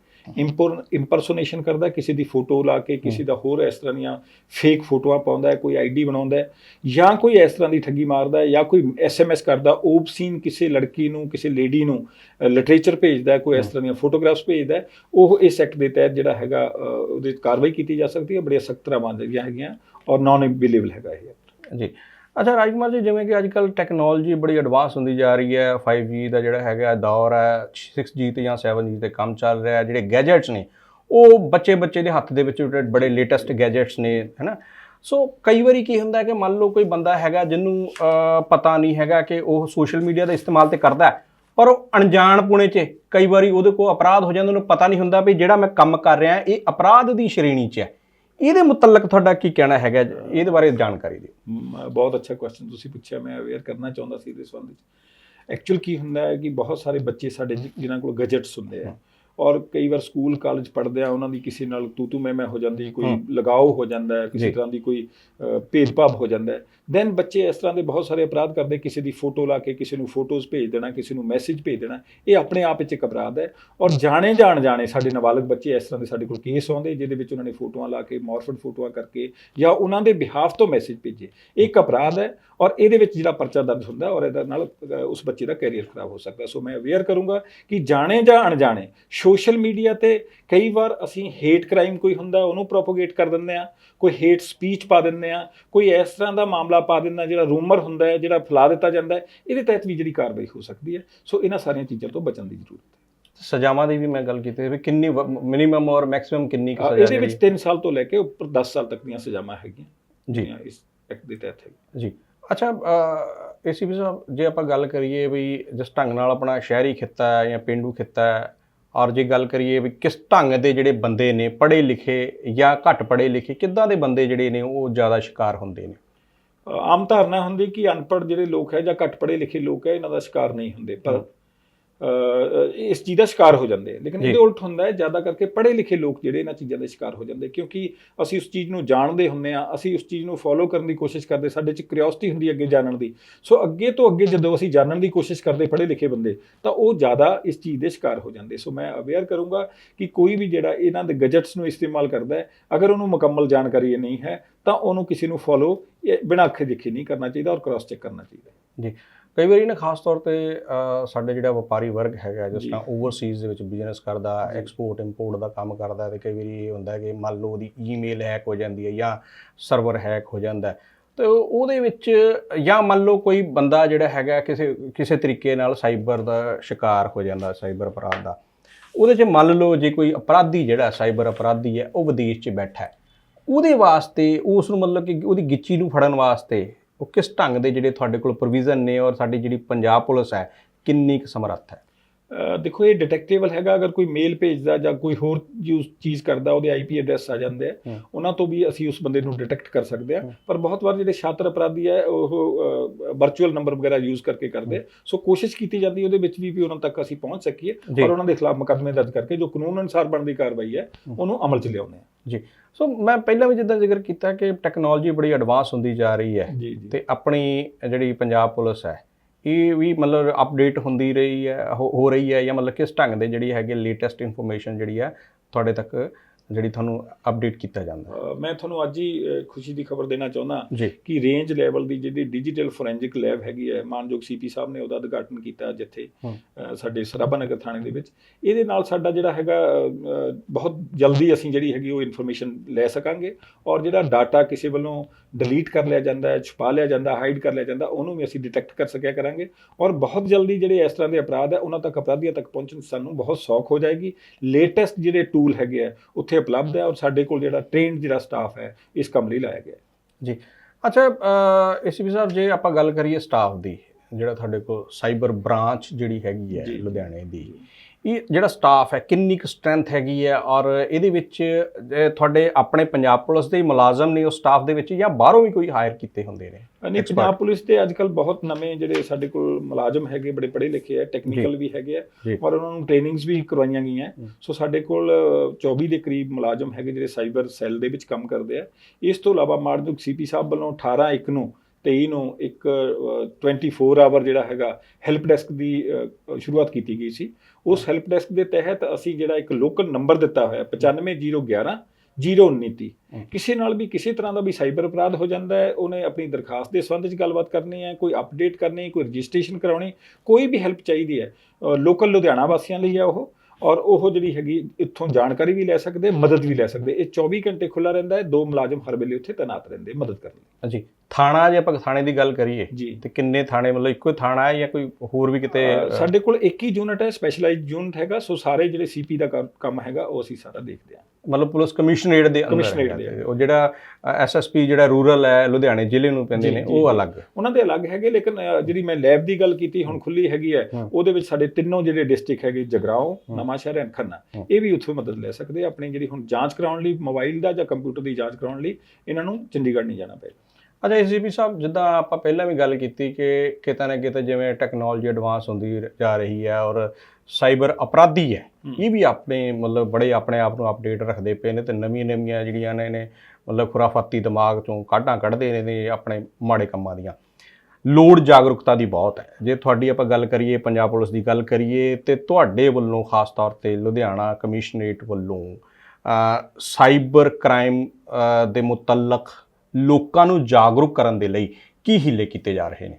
[SPEAKER 2] ਇੰਪਰਸੋਨੇਸ਼ਨ ਕਰਦਾ ਕਿਸੇ ਦੀ ਫੋਟੋ ਲਾ ਕੇ ਕਿਸੇ ਦਾ ਹੋਰ ਇਸ ਤਰ੍ਹਾਂ ਦੀਆਂ ਫੇਕ ਫੋਟੋਆਂ ਪਾਉਂਦਾ ਹੈ ਕੋਈ ਆਈਡੀ ਬਣਾਉਂਦਾ ਹੈ ਜਾਂ ਕੋਈ ਇਸ ਤਰ੍ਹਾਂ ਦੀ ਠੱਗੀ ਮਾਰਦਾ ਹੈ ਜਾਂ ਕੋਈ ਐਸਐਮਐਸ ਕਰਦਾ ਓਬਸੀਨ ਕਿਸੇ ਲੜਕੀ ਨੂੰ ਕਿਸੇ ਲੇਡੀ ਨੂੰ ਲਿਟਰੇਚਰ ਭੇਜਦਾ ਕੋਈ ਇਸ ਤਰ੍ਹਾਂ ਦੀਆਂ ਫੋਟੋਗ੍ਰਾਫਸ ਭੇਜਦਾ ਉਹ ਇਸ ਐਕਟ ਦੇ ਤਹਿਤ ਜਿਹੜਾ ਹੈਗਾ ਉਹਦੇ ਕਾਰਵਾਈ ਕੀਤੀ ਜਾ ਸਕਦੀ ਹੈ ਬੜੀਆਂ ਸਖਤ ਤਰ੍ਹਾਂ ਜਿਹੜੀਆਂ ਹੈਗੀਆਂ ਔਰ ਨਾਨ ਅਵੇਲੇਬਲ ਹੈਗਾ ਇਹ
[SPEAKER 1] ਜੀ। ਅੱਛਾ, ਰਾਜਕੁਮਾਰ ਜੀ, ਜਿਵੇਂ ਕਿ ਅੱਜ ਕੱਲ ਟੈਕਨੋਲੋਜੀ ਬੜੀ ਐਡਵਾਂਸ ਹੁੰਦੀ ਜਾ ਰਹੀ ਹੈ 5G ਦਾ ਜਿਹੜਾ ਹੈਗਾ ਦੌਰ ਹੈ 6G ਤੇ ਜਾਂ 7G ਤੇ ਕੰਮ ਚੱਲ ਰਿਹਾ ਹੈ, ਜਿਹੜੇ ਗੈਜਟਸ ਨੇ, ਉਹ ਬੱਚੇ ਬੱਚੇ ਦੇ ਹੱਥ ਦੇ ਵਿੱਚ ਬੜੇ ਲੇਟੈਸਟ ਗੈਜਟਸ ਨੇ ਹੈਨਾ ਸੋ ਕਈ ਵਾਰੀ ਕੀ ਹੁੰਦਾ ਕਿ ਮੰਨ ਲਓ ਕੋਈ ਬੰਦਾ ਹੈਗਾ ਜਿਹਨੂੰ ਪਤਾ ਨਹੀਂ ਹੈਗਾ ਕਿ ਉਹ ਸੋਸ਼ਲ ਮੀਡੀਆ ਦਾ ਇਸਤੇਮਾਲ ਤੇ ਕਰਦਾ ਹੈ, ਪਰ ਉਹ ਅਣਜਾਣ ਪੁਣੇ 'ਚ ਕਈ ਵਾਰੀ ਉਹਦੇ ਕੋਲ ਅਪਰਾਧ ਹੋ ਜਾਂਦਾ ਉਹਨੂੰ ਪਤਾ ਨਹੀਂ ਹੁੰਦਾ ਵੀ ਜਿਹੜਾ ਮੈਂ ਕੰਮ ਕਰ ਰਿਹਾ, ਇਹ ਅਪਰਾਧ ਦੀ ਸ਼੍ਰੇਣੀ 'ਚ ਹੈ। ਇਹਦੇ ਮੁਤਲਕ ਤੁਹਾਡਾ ਕੀ ਕਹਿਣਾ ਹੈਗਾ ਇਹਦੇ ਬਾਰੇ ਜਾਣਕਾਰੀ ਦਿਓ।
[SPEAKER 2] ਬਹੁਤ ਅੱਛਾ ਕੁਐਸਚਨ ਤੁਸੀਂ ਪੁੱਛਿਆ ਮੈਂ ਅਵੇਅਰ ਕਰਨਾ ਚਾਹੁੰਦਾ ਸੀ ਇਸ ਸੰਬੰਧ ਵਿੱਚ। ਐਕਚੁਅਲ ਕੀ ਹੁੰਦਾ ਹੈ ਕਿ ਬਹੁਤ ਸਾਰੇ ਬੱਚੇ ਸਾਡੇ ਜਿਨ੍ਹਾਂ ਕੋਲ ਗੈਜਟਸ ਹੁੰਦੇ ਆ ਔਰ ਕਈ ਵਾਰ ਸਕੂਲ ਕਾਲਜ ਪੜ੍ਹਦੇ ਆ ਉਹਨਾਂ ਦੀ ਕਿਸੇ ਨਾਲ ਤੂ ਤੂ ਮੈਂ ਮੈਂ ਹੋ ਜਾਂਦੀ ਕੋਈ। ਲਗਾਓ ਹੋ ਜਾਂਦਾ ਹੈ ਕਿਸੇ। ਤਰ੍ਹਾਂ ਦੀ ਕੋਈ ਭੇਦਭਾਵ ਹੋ ਜਾਂਦਾ ਹੈ। ਦੈਨ ਬੱਚੇ ਇਸ ਤਰ੍ਹਾਂ ਦੇ ਬਹੁਤ ਸਾਰੇ ਅਪਰਾਧ ਕਰਦੇ ਕਿਸੇ ਦੀ ਫੋਟੋ ਲਾ ਕੇ ਕਿਸੇ ਨੂੰ ਫੋਟੋਜ਼ ਭੇਜ ਦੇਣਾ ਕਿਸੇ ਨੂੰ ਮੈਸੇਜ ਭੇਜ ਦੇਣਾ ਇਹ ਆਪਣੇ ਆਪ ਵਿੱਚ ਇੱਕ ਅਪਰਾਧ ਹੈ। ਔਰ ਜਾਣੇ ਜਾਣ ਜਾਣੇ ਸਾਡੇ ਨਾਬਾਲਗ ਬੱਚੇ ਇਸ ਤਰ੍ਹਾਂ ਦੇ ਸਾਡੇ ਕੋਲ ਕੇਸ ਆਉਂਦੇ ਜਿਹਦੇ ਵਿੱਚ ਉਹਨਾਂ ਨੇ ਫੋਟੋਆਂ ਲਾ ਕੇ ਮੌਰਫਡ ਫੋਟੋਆਂ ਕਰਕੇ ਜਾਂ ਉਹਨਾਂ ਦੇ ਬਿਹਾਫ ਤੋਂ ਮੈਸੇਜ ਭੇਜੇ। ਇਹ ਇੱਕ ਅਪਰਾਧ ਹੈ ਔਰ ਇਹਦੇ ਵਿੱਚ ਜਿਹੜਾ ਪਰਚਾ ਦਰਜ ਹੁੰਦਾ ਔਰ ਇਹਦੇ ਨਾਲ ਉਸ ਬੱਚੇ ਦਾ ਕੈਰੀਅਰ ਖਰਾਬ ਹੋ ਸਕਦਾ। ਸੋ ਮੈਂ ਅਵੇਅਰ ਕਰੂੰਗਾ ਕਿ ਜਾਣੇ ਜਾਂ ਅਣਜਾਣੇ ਸੋਸ਼ਲ ਮੀਡੀਆ ਤੇ ਕਈ ਵਾਰ ਅਸੀਂ ਹੇਟ ਕ੍ਰਾਈਮ ਕੋਈ ਹੁੰਦਾ ਉਹਨੂੰ ਪ੍ਰੋਪੋਗੇਟ ਕਰ ਦਿੰਦੇ ਆ ਕੋਈ ਹੇਟ ਸਪੀਚ ਪਾ ਦਿੰਦੇ ਆ ਕੋਈ ਇਸ ਤਰ੍ਹਾਂ ਦਾ ਮਾਮਲਾ ਪਾ ਦਿੰਦਾ ਜਿਹੜਾ ਰੂਮਰ ਹੁੰਦਾ ਹੈ ਜਿਹੜਾ ਫੈਲਾ ਦਿੱਤਾ ਜਾਂਦਾ ਹੈ ਇਹਦੇ ਤਹਿਤ ਵੀ ਜਿਹੜੀ ਕਾਰਵਾਈ ਹੋ ਸਕਦੀ ਹੈ। ਸੋ ਇਹਨਾਂ ਸਾਰੀਆਂ ਚੀਜ਼ਾਂ ਤੋਂ ਬਚਣ ਦੀ ਜ਼ਰੂਰਤ ਹੈ।
[SPEAKER 1] ਸਜ਼ਾਵਾਂ ਦੀ ਵੀ ਮੈਂ ਗੱਲ ਕੀਤੀ ਵੀ ਕਿੰਨੀ ਮਿਨੀਮਮ ਔਰ ਮੈਕਸਿਮਮ ਕਿੰਨੀ ਸਜ਼ਾ
[SPEAKER 2] ਇਹਦੇ ਵਿੱਚ
[SPEAKER 1] ਜਿਹੜੀ
[SPEAKER 2] 3 ਸਾਲ ਤੋਂ ਲੈ ਕੇ ਉੱਪਰ 10 ਸਾਲ ਤੱਕ ਦੀਆਂ ਸਜ਼ਾਵਾਂ ਹੈਗੀਆਂ।
[SPEAKER 1] ਜੀ।
[SPEAKER 2] ਇਸ ਐਕਟ ਦੇ ਤਹਿਤ ਹੈ
[SPEAKER 1] ਜੀ। ਅੱਛਾ ਏਸੀਪੀ ਸਾਹਿਬ ਜੇ ਆਪਾਂ ਗੱਲ ਕਰੀਏ ਵੀ ਜਿਸ ਢੰਗ ਨਾਲ ਆਪਣਾ ਸ਼ਹਿਰੀ ਖਿੱਤਾ ਹੈ ਜਾਂ ਪਿੰਡੂ ਖਿੱਤਾ ਹੈ ਔਰ ਜੇ ਗੱਲ ਕਰੀਏ ਵੀ ਕਿਸ ਢੰਗ ਦੇ ਜਿਹੜੇ ਬੰਦੇ ਨੇ ਪੜ੍ਹੇ ਲਿਖੇ ਜਾਂ ਘੱਟ ਪੜ੍ਹੇ ਲਿਖੇ ਕਿੱਦਾਂ ਦੇ ਬੰਦੇ ਜਿਹੜੇ ਨੇ ਉਹ ਜ਼ਿਆਦਾ ਸ਼ਿਕਾਰ ਹੁੰਦੇ ਨੇ?
[SPEAKER 2] ਆਮ ਧਾਰਨਾ ਹੁੰਦੀ ਕਿ ਅਨਪੜ੍ਹ ਜਿਹੜੇ ਲੋਕ ਹੈ ਜਾਂ ਘੱਟ ਪੜ੍ਹੇ ਲਿਖੇ ਲੋਕ ਹੈ ਇਹਨਾਂ ਦਾ ਸ਼ਿਕਾਰ ਨਹੀਂ ਹੁੰਦੇ। ਪਰ ਇਸ ਚੀਜ਼ ਦਾ ਸ਼ਿਕਾਰ ਹੋ ਜਾਂਦੇ। ਲੇਕਿਨ। ਇਹਦੇ ਉਲਟ ਹੁੰਦਾ ਹੈ ਜ਼ਿਆਦਾ ਕਰਕੇ ਪੜ੍ਹੇ ਲਿਖੇ ਲੋਕ ਜਿਹੜੇ ਇਹਨਾਂ ਚੀਜ਼ਾਂ ਦੇ ਸ਼ਿਕਾਰ ਹੋ ਜਾਂਦੇ ਕਿਉਂਕਿ ਅਸੀਂ ਉਸ ਚੀਜ਼ ਨੂੰ ਜਾਣਦੇ ਹੁੰਦੇ ਆ ਅਸੀਂ ਉਸ ਚੀਜ਼ ਨੂੰ ਫੋਲੋ ਕਰਨ ਦੀ ਕੋਸ਼ਿਸ਼ ਕਰਦੇ ਸਾਡੇ 'ਚ ਕਿਉਰਿਓਸਿਟੀ ਹੁੰਦੀ ਹੈ ਅੱਗੇ ਜਾਣਨ ਦੀ ਸੋ ਅੱਗੇ ਤੋਂ ਅੱਗੇ ਜਦੋਂ ਅਸੀਂ ਜਾਣਨ ਦੀ ਕੋਸ਼ਿਸ਼ ਕਰਦੇ ਪੜ੍ਹੇ ਲਿਖੇ ਬੰਦੇ ਤਾਂ ਉਹ ਜ਼ਿਆਦਾ ਇਸ ਚੀਜ਼ ਦੇ ਸ਼ਿਕਾਰ ਹੋ ਜਾਂਦੇ ਸੋ ਮੈਂ ਅਵੇਅਰ ਕਰੂੰਗਾ ਕਿ ਕੋਈ ਵੀ ਜਿਹੜਾ ਇਹਨਾਂ ਦੇ ਗੈਜਟਸ ਨੂੰ ਇਸਤੇਮਾਲ ਕਰਦਾ ਹੈ ਅਗਰ ਉਹਨੂੰ ਮੁਕੰਮਲ ਜਾਣਕਾਰੀ ਨਹੀਂ ਹੈ ਤਾਂ ਉਹਨੂੰ ਕਿਸੇ ਨੂੰ ਫੋਲੋ ਬਿਨਾਂ ਅੱਖੇ ਦੇਖੇ ਨਹੀਂ ਕਰਨਾ ਚਾਹੀਦਾ ਔਰ ਕ੍ਰਾਸ ਚੈੱਕ ਕਰਨਾ ਚਾਹੀਦਾ
[SPEAKER 1] ਜੀ ਕਈ ਵਾਰੀ ਨਾ ਖਾਸ ਤੌਰ ਤੇ ਸਾਡੇ ਜਿਹੜਾ ਵਪਾਰੀ ਵਰਗ ਹੈਗਾ ਜਿਸ। ਤਰ੍ਹਾਂ ਓਵਰਸੀਜ਼ ਦੇ ਵਿੱਚ ਬਿਜ਼ਨਸ ਕਰਦਾ ਐਕਸਪੋਰਟ ਇੰਪੋਰਟ ਦਾ ਕੰਮ ਕਰਦਾ ਤੇ ਕਈ ਵਾਰੀ ਇਹ ਹੁੰਦਾ ਕਿ ਮੰਨ ਲਓ ਉਹਦੀ ਈਮੇਲ ਹੈਕ ਹੋ ਜਾਂਦੀ ਹੈ ਜਾਂ ਸਰਵਰ ਹੈਕ ਹੋ ਜਾਂਦਾ ਤੇ ਉਹ- ਉਹਦੇ ਵਿੱਚ ਜਾਂ ਮੰਨ ਲਓ ਕੋਈ ਬੰਦਾ ਜਿਹੜਾ ਹੈਗਾ ਕਿਸੇ ਕਿਸੇ ਤਰੀਕੇ ਨਾਲ ਸਾਈਬਰ ਦਾ ਸ਼ਿਕਾਰ ਹੋ ਜਾਂਦਾ ਸਾਈਬਰ ਅਪਰਾਧ ਦਾ। ਉਹਦੇ 'ਚ ਮੰਨ ਲਓ ਜੇ ਕੋਈ ਅਪਰਾਧੀ ਜਿਹੜਾ ਸਾਈਬਰ ਅਪਰਾਧੀ ਹੈ ਉਹ ਵਿਦੇਸ਼ 'ਚ ਬੈਠਾ ਹੈ। ਉਹਦੇ ਵਾਸਤੇ ਉਸ ਨੂੰ ਮਤਲਬ ਕਿ ਉਹਦੀ ਗਿੱਚੀ ਨੂੰ ਫੜਨ ਵਾਸਤੇ ਉਹ ਕਿਸ ਢੰਗ ਦੇ ਜਿਹੜੇ ਤੁਹਾਡੇ ਕੋਲ ਪ੍ਰੋਵੀਜ਼ਨ ਨੇ ਔਰ ਸਾਡੀ ਜਿਹੜੀ ਪੰਜਾਬ ਪੁਲਿਸ ਹੈ ਕਿੰਨੀ ਕੁ ਸਮਰੱਥ ਹੈ?
[SPEAKER 2] ਦੇਖੋ ਇਹ ਡਿਟੈਕਟੇਬਲ ਹੈਗਾ ਅਗਰ ਕੋਈ ਮੇਲ ਭੇਜਦਾ ਜਾਂ ਕੋਈ ਹੋਰ ਚੀਜ਼ ਕਰਦਾ ਉਹਦੇ ਆਈਪੀ ਐਡਰੈਸ ਆ ਜਾਂਦੇ ਆ। ਉਹਨਾਂ ਤੋਂ ਵੀ ਅਸੀਂ ਉਸ ਬੰਦੇ ਨੂੰ ਡਿਟੈਕਟ ਕਰ ਸਕਦੇ ਆ। ਪਰ ਬਹੁਤ ਵਾਰ ਜਿਹੜੇ ਛਾਤਰ ਅਪਰਾਧੀ ਹੈ ਉਹ ਵਰਚੁਅਲ ਨੰਬਰ ਵਗੈਰਾ ਯੂਜ਼ ਕਰਕੇ ਕਰਦੇ। ਸੋ ਕੋਸ਼ਿਸ਼ ਕੀਤੀ ਜਾਂਦੀ ਉਹਦੇ ਵਿੱਚ ਵੀ ਵੀ ਉਹਨਾਂ ਤੱਕ ਅਸੀਂ ਪਹੁੰਚ ਸਕੀਏ। ਔਰ ਉਹਨਾਂ ਦੇ ਖਿਲਾਫ ਮੁਕੱਦਮੇ ਦਰਜ ਕਰਕੇ ਜੋ ਕਾਨੂੰਨ ਅਨੁਸਾਰ ਬਣਦੀ ਕਾਰਵਾਈ ਹੈ। ਉਹਨੂੰ ਅਮਲ 'ਚ ਲਿਆਉਂਦੇ ਆ।
[SPEAKER 1] ਜੀ। ਸੋ ਮੈਂ ਪਹਿਲਾਂ ਵੀ ਜਿੱਦਾਂ ਜ਼ਿਕਰ ਕੀਤਾ ਕਿ ਟੈਕਨੋਲੋਜੀ ਬੜੀ ਐਡਵਾਂਸ ਹੁੰਦੀ ਜਾ ਰਹੀ ਹੈ ਤੇ ਆਪਣੀ ਜਿਹੜੀ ਪੰਜਾਬ ਪੁਲਿਸ ਹੈ ਇਹ ਵੀ ਮਤਲਬ ਅਪਡੇਟ ਹੁੰਦੀ ਰਹੀ ਹੋ ਹੋ ਰਹੀ ਹੈ ਜਾਂ ਮਤਲਬ ਕਿਸ ਢੰਗ ਦੇ ਜਿਹੜੀ ਹੈਗੀ ਲੇਟੈਸਟ ਇਨਫੋਰਮੇਸ਼ਨ ਜਿਹੜੀ ਹੈ ਤੁਹਾਡੇ ਤੱਕ ਜਿਹੜੀ ਤੁਹਾਨੂੰ ਅਪਡੇਟ ਕੀਤਾ ਜਾਂਦਾ
[SPEAKER 2] ਮੈਂ ਤੁਹਾਨੂੰ ਅੱਜ ਹੀ ਖੁਸ਼ੀ ਦੀ ਖਬਰ ਦੇਣਾ ਚਾਹੁੰਦਾ ਕਿ ਰੇਂਜ ਲੈਵਲ ਦੀ ਜਿਹੜੀ ਡਿਜੀਟਲ ਫੋਰੈਂਜਿਕ ਲੈਬ ਹੈਗੀ ਹੈ ਮਾਨਯੋਗ ਸੀਪੀ ਸਾਹਿਬ ਨੇ ਉਹਦਾ ਉਦਘਾਟਨ ਕੀਤਾ ਜਿੱਥੇ ਸਾਡੇ ਸਰਾਭਾ ਨਗਰ ਥਾਣੇ ਦੇ ਵਿੱਚ। ਇਹਦੇ ਨਾਲ ਸਾਡਾ ਜਿਹੜਾ ਹੈਗਾ ਬਹੁਤ ਜਲਦੀ ਅਸੀਂ ਜਿਹੜੀ ਹੈਗੀ ਉਹ ਇਨਫੋਰਮੇਸ਼ਨ ਲੈ ਸਕਾਂਗੇ ਔਰ ਜਿਹੜਾ ਡਾਟਾ ਕਿਸੇ ਵੱਲੋਂ ਡਿਲੀਟ ਕਰ ਲਿਆ ਜਾਂਦਾ ਹੈ ਛੁਪਾ ਲਿਆ ਜਾਂਦਾ ਹਾਈਡ ਕਰ ਲਿਆ ਜਾਂਦਾ ਉਹਨੂੰ ਵੀ ਅਸੀਂ ਡਿਟੈਕਟ ਕਰ ਸਕਿਆ ਕਰਾਂਗੇ। ਔਰ ਬਹੁਤ ਜਲਦੀ ਜਿਹੜੇ ਇਸ ਤਰ੍ਹਾਂ ਦੇ ਅਪਰਾਧ ਹੈ ਉਹਨਾਂ ਤੱਕ ਅਪਰਾਧੀਆਂ ਤੱਕ ਪਹੁੰਚਣ ਸਾਨੂੰ ਬਹੁਤ ਸੌਖ ਹੋ ਜਾਏਗੀ। ਲੇਟੈਸਟ ਜਿਹੜੇ ਟੂਲ ਹੈਗੇ ਆ ਉੱਥੇ ਉਪਲਬਧ ਹੈ ਔਰ ਸਾਡੇ ਕੋਲ ਜਿਹੜਾ ਟ੍ਰੇਨਡ ਜਿਹੜਾ ਸਟਾਫ ਹੈ ਇਸ ਕੰਮ ਲਈ ਲਾਇਆ ਗਿਆ
[SPEAKER 1] ਜੀ ਅੱਛਾ ਏਸੀਪੀ ਸਾਹਿਬ ਜੇ ਆਪਾਂ ਗੱਲ ਕਰੀਏ ਸਟਾਫ ਦੀ ਜਿਹੜਾ ਤੁਹਾਡੇ ਕੋਲ ਸਾਈਬਰ ਬ੍ਰਾਂਚ ਜਿਹੜੀ ਹੈਗੀ ਹੈ। ਲੁਧਿਆਣੇ ਦੀ ਇਹ ਜਿਹੜਾ ਸਟਾਫ ਹੈ ਕਿੰਨੀ ਕੁ ਸਟਰੈਂਥ ਹੈਗੀ ਹੈ ਔਰ ਇਹਦੇ ਵਿੱਚ ਤੁਹਾਡੇ ਆਪਣੇ ਪੰਜਾਬ ਪੁਲਿਸ ਦੇ ਮੁਲਾਜ਼ਮ ਨੇ ਉਸ ਸਟਾਫ ਦੇ ਵਿੱਚ ਜਾਂ ਬਾਹਰੋਂ ਵੀ ਕੋਈ ਹਾਇਰ ਕੀਤੇ ਹੁੰਦੇ ਨੇ
[SPEAKER 2] ਨਹੀਂ. ਪੰਜਾਬ ਪੁਲਿਸ ਦੇ ਅੱਜ ਕੱਲ ਬਹੁਤ ਨਵੇਂ ਜਿਹੜੇ ਸਾਡੇ ਕੋਲ ਮੁਲਾਜ਼ਮ ਹੈਗੇ ਬੜੇ ਪੜ੍ਹੇ ਲਿਖੇ ਆ ਟੈਕਨੀਕਲ ਵੀ ਹੈਗੇ ਆ। ਔਰ ਉਹਨਾਂ ਨੂੰ ਟ੍ਰੇਨਿੰਗਸ ਵੀ ਕਰਵਾਈਆਂ ਗਈਆਂ। ਸੋ ਸਾਡੇ ਕੋਲ ਅ, 24 ਦੇ ਕਰੀਬ ਮੁਲਾਜ਼ਮ ਹੈਗੇ ਜਿਹੜੇ ਸਾਈਬਰ ਸੈੱਲ ਦੇ ਵਿੱਚ ਕੰਮ ਕਰਦੇ ਆ ਇਸ ਤੋਂ ਇਲਾਵਾ ਮਾਰਜੁਕ ਸੀਪੀ ਸਾਹਿਬ ਵੱਲੋਂ 18 ਇੱਕ ਨੂੰ 23 ਨੂੰ ਇੱਕ ਅ, 24 ਆਵਰ ਜਿਹੜਾ ਹੈਗਾ ਹੈਲਪ ਡੈਸਕ ਦੀ ਸ਼ੁਰੂਆਤ ਕੀਤੀ ਗਈ ਸੀ। ਉਸ ਹੈਲਪ ਡੈਸਕ ਦੇ ਤਹਿਤ ਅਸੀਂ ਜਿਹੜਾ ਇੱਕ ਲੋਕਲ ਨੰਬਰ ਦਿੱਤਾ ਹੋਇਆ 95011 019
[SPEAKER 1] ਹੂੰ।
[SPEAKER 2] ਕਿਸੇ ਨਾਲ ਵੀ ਕਿਸੇ ਤਰ੍ਹਾਂ ਦਾ ਵੀ ਸਾਈਬਰ ਅਪਰਾਧ ਹੋ ਜਾਂਦਾ ਹੈ ਉਹਨੇ ਆਪਣੀ ਦਰਖਾਸਤ ਦੇ ਸੰਬੰਧ ਵਿੱਚ ਗੱਲਬਾਤ ਕਰਨੀ ਹੈ ਕੋਈ ਅਪਡੇਟ ਕਰਨੀ ਕੋਈ ਰਜਿਸਟ੍ਰੇਸ਼ਨ ਕਰਾਉਣੀ ਕੋਈ ਵੀ ਹੈਲਪ ਚਾਹੀਦੀ ਹੈ ਲੋਕਲ ਲੁਧਿਆਣਾ ਵਾਸੀਆਂ ਲਈ ਹੈ ਉਹ। ਔਰ ਉਹ ਜਿਹੜੀ ਹੈਗੀ ਇੱਥੋਂ ਜਾਣਕਾਰੀ ਵੀ ਲੈ ਸਕਦੇ ਮਦਦ ਵੀ ਲੈ ਸਕਦੇ। ਇਹ 24 ਘੰਟੇ ਖੁੱਲਾ ਰਹਿੰਦਾ ਹੈ ਦੋ ਮੁਲਾਜ਼ਮ ਹਰ ਵੇਲੇ ਉੱਥੇ ਤਾਇਨਾਤ ਰਹਿੰਦੇ ਮਦਦ ਕਰਨ ਲਈ।
[SPEAKER 1] ਜੀ ਥਾਣਾ ਜੇ ਆਪਾਂ ਥਾਣੇ ਦੀ ਗੱਲ ਕਰੀਏ ਤੇ ਕਿੰਨੇ ਥਾਣੇ ਮਤਲਬ ਇੱਕੋ ਹੀ ਥਾਣਾ ਹੈ ਜਾਂ ਕੋਈ ਹੋਰ ਵੀ ਕਿਤੇ
[SPEAKER 2] ਸਾਡੇ ਕੋਲ ਇੱਕ ਹੀ ਯੂਨਿਟ ਹੈ ਸਪੈਸ਼ਲਾਈਜ਼ਡ ਯੂਨਿਟ ਹੈਗਾ ਸੋ ਸਾਰੇ ਜਿਹੜੇ ਸੀਪੀ ਦਾ ਕੰਮ- ਕੰਮ ਹੈਗਾ ਉਹ ਅਸੀਂ ਸਾਰਾ ਦੇਖਦੇ ਹਾਂ।
[SPEAKER 1] ਮਤਲਬ ਪੁਲਿਸ ਕਮਿਸ਼ਨਰੇਟ ਦੇ
[SPEAKER 2] ਕਮਿਸ਼ਨਰੇਟ ਦੇ
[SPEAKER 1] ਉਹ ਜਿਹੜਾ ਐਸਐਸਪੀ ਜਿਹੜਾ ਰੂਰਲ ਹੈ ਲੁਧਿਆਣੇ ਜ਼ਿਲ੍ਹੇ ਨੂੰ ਪੈਂਦੇ ਨੇ ਉਹ। ਅਲੱਗ
[SPEAKER 2] ਉਹਨਾਂ ਦੇ ਅਲੱਗ ਹੈਗੇ ਲੇਕਿਨ ਜਿਹੜੀ ਮੈਂ ਲੈਬ ਦੀ ਗੱਲ ਕੀਤੀ ਹੁਣ ਖੁੱਲੀ ਹੈਗੀ ਹੈ। ਉਹਦੇ ਵਿੱਚ ਸਾਡੇ ਤਿੰਨੋਂ ਜਿਹੜੇ ਡਿਸਟ੍ਰਿਕਟ ਹੈਗੇ ਜਗਰਾਉਂ
[SPEAKER 1] ਹੂੰ।
[SPEAKER 2] ਨਵਾਂਸ਼ਹਿਰ ਐਂਡ ਖੰਨਾ। ਇਹ ਵੀ ਉੱਥੋਂ ਮਦਦ ਲੈ ਸਕਦੇ ਆਪਣੀ ਜਿਹੜੀ ਹੁਣ ਜਾਂਚ ਕਰਾਉਣ ਲਈ ਮੋਬਾਈਲ ਦਾ ਜਾਂ ਕੰਪਿਊਟਰ ਦੀ ਜਾਂਚ ਕਰਾਉਣ ਲਈ ਇਹਨਾਂ ਨੂੰ ਚੰਡੀਗੜ੍ਹ ਨਹੀਂ ਜਾਣਾ ਪਏਗਾ
[SPEAKER 1] ਅੱਛਾ ਏਸੀਪੀ ਸਾਹਿਬ ਜਿੱਦਾਂ ਆਪਾਂ ਪਹਿਲਾਂ ਵੀ ਗੱਲ ਕੀਤੀ ਕਿ ਕਿਤੇ ਨਾ ਕਿਤੇ ਜਿਵੇਂ ਟੈਕਨੋਲੋਜੀ ਐਡਵਾਂਸ ਹੁੰਦੀ ਜਾ ਰਹੀ ਹੈ ਔਰ ਸਾਈਬਰ ਅਪਰਾਧੀ ਹੈ। ਇਹ ਵੀ ਆਪਣੇ ਮਤਲਬ ਬੜੇ ਆਪਣੇ ਆਪ ਨੂੰ ਅਪਡੇਟ ਰੱਖਦੇ ਪਏ ਨੇ ਤੇ ਨਵੀਆਂ ਨਵੀਆਂ ਜਿਹੜੀਆਂ ਨੇ ਨੇ ਮਤਲਬ ਖੁਰਾਫਾਤੀ ਦਿਮਾਗ ਚੋਂ ਕਾਢਾਂ ਕੱਢਦੇ ਨੇ ਨੇ ਆਪਣੇ ਮਾੜੇ ਕੰਮਾਂ ਦੀਆਂ ਲੋੜ ਜਾਗਰੂਕਤਾ ਦੀ ਬਹੁਤ ਹੈ ਜੇ ਤੁਹਾਡੀ ਆਪਾਂ ਗੱਲ ਕਰੀਏ ਪੰਜਾਬ ਪੁਲਿਸ ਦੀ ਗੱਲ ਕਰੀਏ ਤੇ ਤੁਹਾਡੇ ਵੱਲੋਂ ਖਾਸ ਤੌਰ ਤੇ ਲੁਧਿਆਣਾ ਕਮਿਸ਼ਨਰੇਟ ਵੱਲੋਂ ਸਾਈਬਰ ਕ੍ਰਾਈਮ ਦੇ ਮੁਤਲਕ ਲੋਕਾਂ ਨੂੰ ਜਾਗਰੂਕ ਕਰਨ ਦੇ ਲਈ ਕੀ ਹੀਲੇ ਕੀਤੇ ਜਾ ਰਹੇ ਨੇ?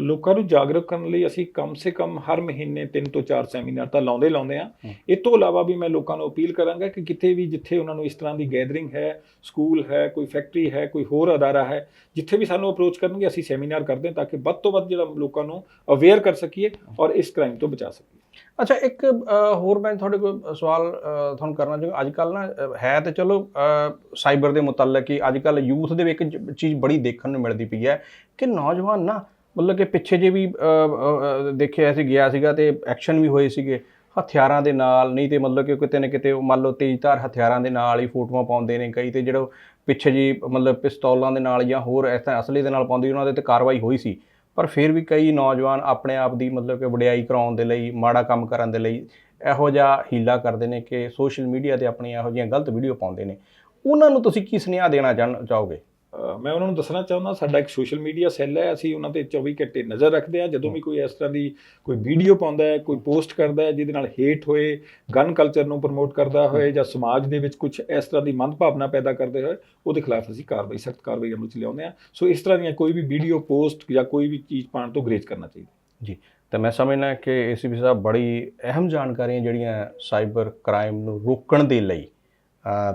[SPEAKER 2] ਲੋਕਾਂ ਨੂੰ ਜਾਗਰੂਕ ਕਰਨ ਲਈ ਅਸੀਂ ਕਮ ਸੇ ਕਮ ਹਰ ਮਹੀਨੇ 3 ਤੋਂ 4 ਸੈਮੀਨਾਰ ਤਾਂ ਲਾਉਂਦੇ ਲਾਉਂਦੇ ਆ। ਇਸ ਤੋਂ ਇਲਾਵਾ ਵੀ ਮੈਂ ਲੋਕਾਂ ਨੂੰ ਅਪੀਲ ਕਰਾਂਗਾ ਕਿ ਕਿਤੇ ਵੀ ਜਿੱਥੇ ਉਹਨਾਂ ਨੂੰ ਇਸ ਤਰ੍ਹਾਂ ਦੀ ਗੈਦਰਿੰਗ ਹੈ ਸਕੂਲ ਹੈ ਕੋਈ ਫੈਕਟਰੀ ਹੈ ਕੋਈ ਹੋਰ ਅਦਾਰਾ ਹੈ ਜਿੱਥੇ ਵੀ ਸਾਨੂੰ ਅਪਰੋਚ ਕਰਨਗੇ ਅਸੀਂ ਸੈਮੀਨਾਰ ਕਰਦੇ ਹਾਂ ਤਾਂ ਕਿ ਵੱਧ ਤੋਂ ਵੱਧ ਜਿਹੜਾ ਲੋਕਾਂ ਨੂੰ ਅਵੇਅਰ ਕਰ ਸਕੀਏ ਔਰ ਇਸ ਕ੍ਰਾਈਮ ਤੋਂ ਬਚਾ ਸਕੀਏ।
[SPEAKER 1] ਅੱਛਾ, ਇੱਕ ਹੋਰ ਮੈਂ ਤੁਹਾਡੇ ਕੋਲ ਸਵਾਲ ਤੁਹਾਨੂੰ ਕਰਨਾ ਚਾਹੁੰਦਾ। ਅੱਜ ਕੱਲ ਨਾ ਹੈ ਤੇ ਚਲੋ ਸਾਈਬਰ ਦੇ ਮੁਤਲਕ ਹੀ ਅੱਜ ਕੱਲ ਯੂਥ ਦੇ ਵਿੱਚ ਇੱਕ ਚੀਜ਼ ਬੜੀ ਦੇਖਣ ਨੂੰ ਮਿਲਦੀ ਪਈ ਹੈ ਕਿ ਨੌਜਵਾਨ ਨਾ, ਮਤਲਬ ਕਿ ਪਿੱਛੇ ਜੇ ਵੀ ਦੇਖਿਆ ਸੀ, ਗਿਆ ਸੀਗਾ ਤੇ ਐਕਸ਼ਨ ਵੀ ਹੋਏ ਸੀਗੇ ਹਥਿਆਰਾਂ ਦੇ ਨਾਲ, ਨਹੀਂ ਤੇ ਮਤਲਬ ਕਿ ਕਿਤੇ ਨਾ ਕਿਤੇ ਉਹ ਮੰਨ ਲਓ ਤੇਜ਼ਧਾਰ ਹਥਿਆਰਾਂ ਦੇ ਨਾਲ ਹੀ ਫੋਟੋਆਂ ਪਾਉਂਦੇ ਨੇ ਕਈ ਤੇ ਜਿਹੜਾ ਪਿੱਛੇ ਜੀ ਮਤਲਬ ਪਿਸਤੌਲਾਂ ਦੇ ਨਾਲ ਜਾਂ ਹੋਰ ਇਸ ਤਰ੍ਹਾਂ ਅਸਲੇ ਦੇ ਨਾਲ ਪਾਉਂਦੇ, ਉਹਨਾਂ ਦੇ ਤੇ ਕਾਰਵਾਈ ਹੋਈ ਸੀ। ਪਰ ਫਿਰ ਵੀ ਕਈ ਨੌਜਵਾਨ ਆਪਣੇ ਆਪ ਦੀ ਮਤਲਬ ਕਿ ਵਡਿਆਈ ਕਰਾਉਣ ਦੇ ਲਈ, ਮਾੜਾ ਕੰਮ ਕਰਨ ਦੇ ਲਈ ਇਹੋ ਜਿਹਾ ਹੀਲਾ ਕਰਦੇ ਨੇ ਕਿ ਸੋਸ਼ਲ ਮੀਡੀਆ ਤੇ ਆਪਣੀਆਂ ਇਹੋ ਜਿਹੀਆਂ ਗਲਤ ਵੀਡੀਓ ਪਾਉਂਦੇ ਨੇ। ਉਹਨਾਂ ਨੂੰ ਤੁਸੀਂ ਕੀ ਸੁਨੇਹਾ ਦੇਣਾ ਚਾਹਨ- ਚਾਹੋਗੇ?
[SPEAKER 2] ਮੈਂ ਉਹਨਾਂ ਨੂੰ ਦੱਸਣਾ ਚਾਹੁੰਦਾ, ਸਾਡਾ ਇੱਕ ਸੋਸ਼ਲ ਮੀਡੀਆ ਸੈੱਲ ਹੈ, ਅਸੀਂ ਉਹਨਾਂ ਤੇ 24 ਘੰਟੇ ਨਜ਼ਰ ਰੱਖਦੇ ਹਾਂ। ਜਦੋਂ ਵੀ ਕੋਈ ਇਸ ਤਰ੍ਹਾਂ ਦੀ ਕੋਈ ਵੀਡੀਓ ਪਾਉਂਦਾ ਹੈ, ਕੋਈ ਪੋਸਟ ਕਰਦਾ ਹੈ, ਜਿਹਦੇ ਨਾਲ ਹੇਟ ਹੋਏ ਗਨ ਕਲਚਰ ਨੂੰ ਪ੍ਰਮੋਟ ਕਰਦਾ ਹੋਏ ਜਾਂ ਸਮਾਜ ਦੇ ਵਿੱਚ ਕੁਝ ਇਸ ਤਰ੍ਹਾਂ ਦੀ ਮੰਦਭਾਵਨਾ ਪੈਦਾ ਕਰਦੇ ਹੋਏ, ਉਹਦੇ ਖਿਲਾਫ ਅਸੀਂ ਕਾਰਵਾਈ, ਸਖਤ ਕਾਰਵਾਈ ਅਮਲ 'ਚ ਲਿਆਉਂਦੇ ਹਾਂ। ਸੋ ਇਸ ਤਰ੍ਹਾਂ ਦੀਆਂ ਕੋਈ ਵੀ ਵੀਡੀਓ ਪੋਸਟ ਜਾਂ ਕੋਈ ਵੀ ਚੀਜ਼ ਪਾਉਣ ਤੋਂ ਗਰੇਜ਼ ਕਰਨਾ ਚਾਹੀਦਾ।
[SPEAKER 1] ਜੀ, ਤਾਂ ਮੈਂ ਸਮਝਣਾ ਕਿ ਏਸੀਪੀ ਸਾਹਿਬ ਬੜੀ ਅਹਿਮ ਜਾਣਕਾਰੀਆਂ ਜਿਹੜੀਆਂ ਸਾਈਬਰ ਕ੍ਰਾਈਮ ਨੂੰ ਰੋਕਣ ਦੇ ਲਈ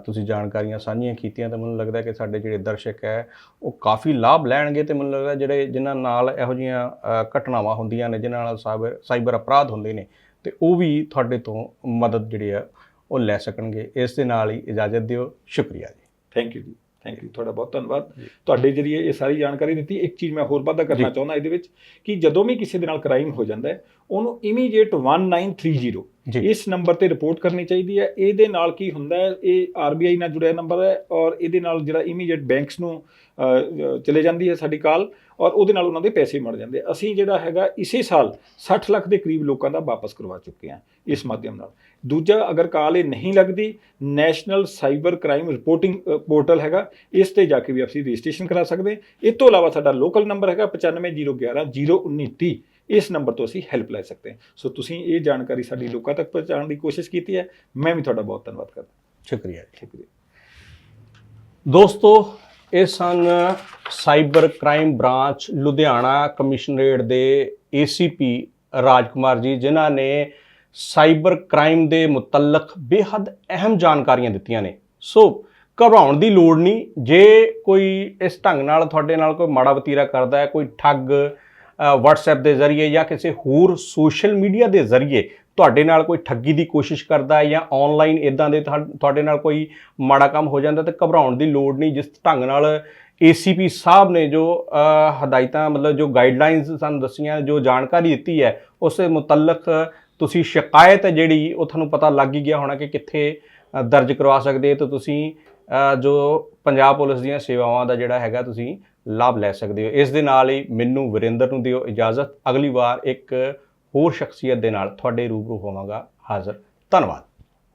[SPEAKER 1] ਤੁਸੀਂ ਜਾਣਕਾਰੀਆਂ ਸਾਂਝੀਆਂ ਕੀਤੀਆਂ ਤਾਂ ਮੈਨੂੰ ਲੱਗਦਾ ਕਿ ਸਾਡੇ ਜਿਹੜੇ ਦਰਸ਼ਕ ਹੈ ਉਹ ਕਾਫੀ ਲਾਭ ਲੈਣਗੇ ਤੇ ਮੈਨੂੰ ਲੱਗਦਾ ਜਿਹੜੇ ਜਿਨ੍ਹਾਂ ਨਾਲ ਇਹੋ ਜਿਹੀਆਂ ਅਹ ਘਟਨਾਵਾਂ ਹੁੰਦੀਆਂ ਨੇ ਜਿਨ੍ਹਾਂ ਨਾਲ ਸਾਈਬਰ ਸਾਈਬਰ ਅਪਰਾਧ ਹੁੰਦੇ ਨੇ ਤੇ ਉਹ ਵੀ ਤੁਹਾਡੇ ਤੋਂ ਮਦਦ ਜਿਹੜੀ ਆ ਉਹ ਲੈ ਸਕਣਗੇ। ਇਸ ਦੇ ਨਾਲ ਹੀ ਇਜਾਜ਼ਤ ਦਿਓ। ਸ਼ੁਕਰੀਆ ਜੀ।
[SPEAKER 2] ਥੈਂਕ ਯੂ ਜੀ। ਥੈਂਕ ਯੂ ਤੁਹਾਡਾ ਬਹੁਤ ਧੰਨਵਾਦ। ਤੁਹਾਡੇ ਜਰੀਏ ਇਹ ਸਾਰੀ ਜਾਣਕਾਰੀ ਦਿੱਤੀ। ਇੱਕ ਚੀਜ਼ ਮੈਂ ਹੋਰ ਵਾਧਾ ਕਰਨਾ। ਚਾਹੁੰਦਾ ਇਹਦੇ ਵਿੱਚ ਕਿ ਜਦੋਂ ਵੀ ਕਿਸੇ ਦੇ ਨਾਲ ਕ੍ਰਾਈਮ ਹੋ ਜਾਂਦਾ ਹੈ ਉਹਨੂੰ ਇਮੀਡੀਏਟ 1930
[SPEAKER 1] ਜੀ।
[SPEAKER 2] ਇਸ ਨੰਬਰ ਤੇ ਰਿਪੋਰਟ ਕਰਨੀ ਚਾਹੀਦੀ ਹੈ। ਇਹਦੇ ਨਾਲ ਕੀ ਹੁੰਦਾ ਹੈ? ਇਹ ਆਰਬੀਆਈ ਨਾਲ ਜੁੜਿਆ ਨੰਬਰ ਹੈ ਔਰ ਇਹਦੇ ਨਾਲ ਜਿਹੜਾ ਇਮੀਡੀਏਟ ਬੈਂਕਸ ਨੂੰ ਚਲੇ ਜਾਂਦੀ ਹੈ ਸਾਡੀ ਕਾਲ ਔਰ ਉਹਦੇ ਨਾਲ ਉਹਨਾਂ ਦੇ ਪੈਸੇ ਮੜ ਜਾਂਦੇ ਅਸੀਂ ਜਿਹੜਾ ਹੈਗਾ ਇਸੇ ਸਾਲ 60 ਲੱਖ ਦੇ ਕਰੀਬ ਲੋਕਾਂ ਦਾ ਵਾਪਸ ਕਰਵਾ ਚੁੱਕੇ ਹਾਂ ਇਸ ਮਾਧਿਅਮ ਨਾਲ। ਦੂਜਾ, ਅਗਰ ਕਾਲ ਇਹ ਨਹੀਂ ਲੱਗਦੀ, national cyber crime reporting portal ਹੈਗਾ, ਇਸ ਤੇ ਜਾ ਕੇ ਵੀ ਅਸੀਂ ਰਜਿਸਟ੍ਰੇਸ਼ਨ ਕਰਾ ਸਕਦੇ ਇਸ ਤੋਂ ਇਲਾਵਾ ਸਾਡਾ ਲੋਕਲ ਨੰਬਰ ਹੈਗਾ 9501 01930 ਇਸ ਨੰਬਰ ਤੋਂ ਅਸੀਂ ਹੈਲਪ ਲੈ ਸਕਦੇ ਹਾਂ। ਸੋ ਤੁਸੀਂ ਇਹ ਜਾਣਕਾਰੀ ਸਾਡੀ ਲੋਕਾਂ ਤੱਕ ਪਹੁੰਚਾਉਣ ਦੀ ਕੋਸ਼ਿਸ਼ ਕੀਤੀ ਹੈ। ਮੈਂ ਵੀ ਤੁਹਾਡਾ ਬਹੁਤ ਧੰਨਵਾਦ ਕਰਦਾ।
[SPEAKER 1] ਸ਼ੁਕਰੀਆ
[SPEAKER 2] ਸ਼ੁਕਰੀਆ।
[SPEAKER 1] ਦੋਸਤੋ ਇਹ ਸਨ cyber crime branch Ludhiana commissionerate ਦੇ ਏਸੀਪੀ ਰਾਜਕੁਮਾਰ ਜੀ ਜਿਨ੍ਹਾਂ ਨੇ ਸਾਈਬਰ ਕ੍ਰਾਈਮ ਦੇ ਮੁਤਲਕ ਬੇਹੱਦ ਅਹਿਮ ਜਾਣਕਾਰੀਆਂ ਦਿੱਤੀਆਂ ਨੇ। ਸੋ ਘਬਰਾਉਣ ਦੀ ਲੋੜ ਨਹੀਂ। ਜੇ ਕੋਈ ਇਸ ਢੰਗ ਨਾਲ ਤੁਹਾਡੇ ਨਾਲ ਕੋਈ ਮਾੜਾ ਵਤੀਰਾ ਕਰਦਾ ਹੈ ਕੋਈ ਠੱਗ WhatsApp ਦੇ ਜ਼ਰੀਏ ਜਾਂ ਕਿਸੇ ਹੋਰ ਸੋਸ਼ਲ ਮੀਡੀਆ ਦੇ ਜ਼ਰੀਏ ਤੁਹਾਡੇ ਨਾਲ ਕੋਈ ਠੱਗੀ ਦੀ ਕੋਸ਼ਿਸ਼ ਕਰਦਾ ਹੈ ਜਾਂ ਆਨਲਾਈਨ ਇਦਾਂ ਦੇ ਤੁਹਾ- ਤੁਹਾਡੇ ਨਾਲ ਕੋਈ ਮਾੜਾ ਕੰਮ ਹੋ ਜਾਂਦਾ ਤਾਂ ਘਬਰਾਉਣ ਦੀ ਲੋੜ ਨਹੀਂ, ਜਿਸ ਢੰਗ ਨਾਲ ACP ਸਾਹਿਬ ਨੇ ਜੋ ਹਦਾਇਤਾਂ ਮਤਲਬ ਜੋ ਗਾਈਡਲਾਈਨਸ ਸਾਨੂੰ ਦੱਸੀਆਂ, ਜੋ ਜਾਣਕਾਰੀ ਦਿੱਤੀ ਹੈ, ਉਸ ਮੁਤਲਕ ਤੁਸੀਂ ਸ਼ਿਕਾਇਤ ਹੈ ਜਿਹੜੀ ਉਹ ਤੁਹਾਨੂੰ ਪਤਾ ਲੱਗ ਹੀ ਗਿਆ ਹੋਣਾ ਕਿ ਕਿੱਥੇ ਦਰਜ ਕਰਵਾ ਸਕਦੇ ਹੋ। ਤਾਂ ਤੁਸੀਂ ਜੋ ਪੰਜਾਬ ਪੁਲਿਸ ਦੀਆਂ ਸੇਵਾਵਾਂ ਦਾ ਜਿਹੜਾ ਹੈਗਾ ਤੁਸੀਂ ਲਾਭ ਲੈ ਸਕਦੇ ਹੋ। ਇਸ ਦੇ ਨਾਲ ਹੀ ਮੈਨੂੰ ਵਰਿੰਦਰ ਨੂੰ ਦਿਓ ਇਜਾਜ਼ਤ। ਅਗਲੀ ਵਾਰ ਇੱਕ ਹੋਰ ਸ਼ਖਸੀਅਤ ਦੇ ਨਾਲ ਤੁਹਾਡੇ ਰੂਬਰੂ ਹੋਵਾਂਗਾ। ਹਾਜ਼ਰ। ਧੰਨਵਾਦ।